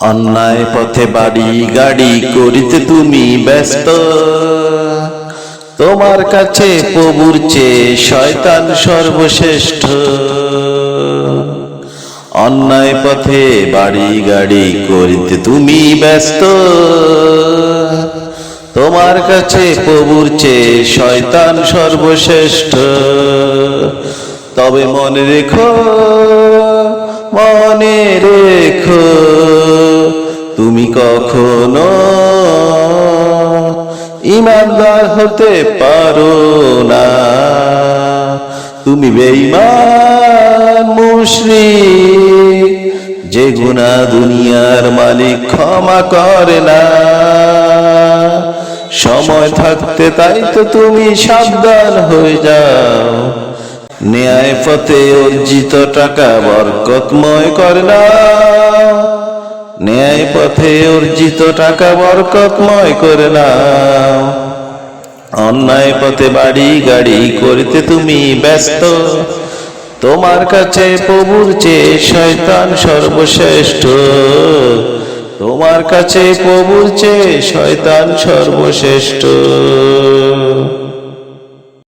অন্যায় পথে বাড়ি গাড়ি করিতে তুমি ব্যস্ত। তোমার কাছে প্রভুর চেয়ে শয়তান সর্বশ্রেষ্ঠ। অন্যায় পথে বাড়ি গাড়ি করিতে তুমি ব্যস্ত। তোমার কাছে প্রভুর চেয়ে শয়তান সর্বশ্রেষ্ঠ। তবে মনে রেখো মনে রেখো। কখনো ইমানদার হতে পারো না। তুমি বেঈমান, মুশরিক। যে গুণা দুনিয়ার মালিক ক্ষমা করে না। সময় থাকতে তাই তো তুমি সাবধান হয়ে যাও। ন্যায় পথে অর্জিত টাকা বরকতময় করে না ন্যায় পথে অর্জিত টাকা বরকতময় করে না অন্যায় পথে বাড়ি গাড়ি করিতে তুমি ব্যস্ত। তোমার কাছে প্রভুর চেয়ে শয়তান সর্বশ্রেষ্ঠ। তোমার কাছে প্রভুর চেয়ে শয়তান সর্বশ্রেষ্ঠ।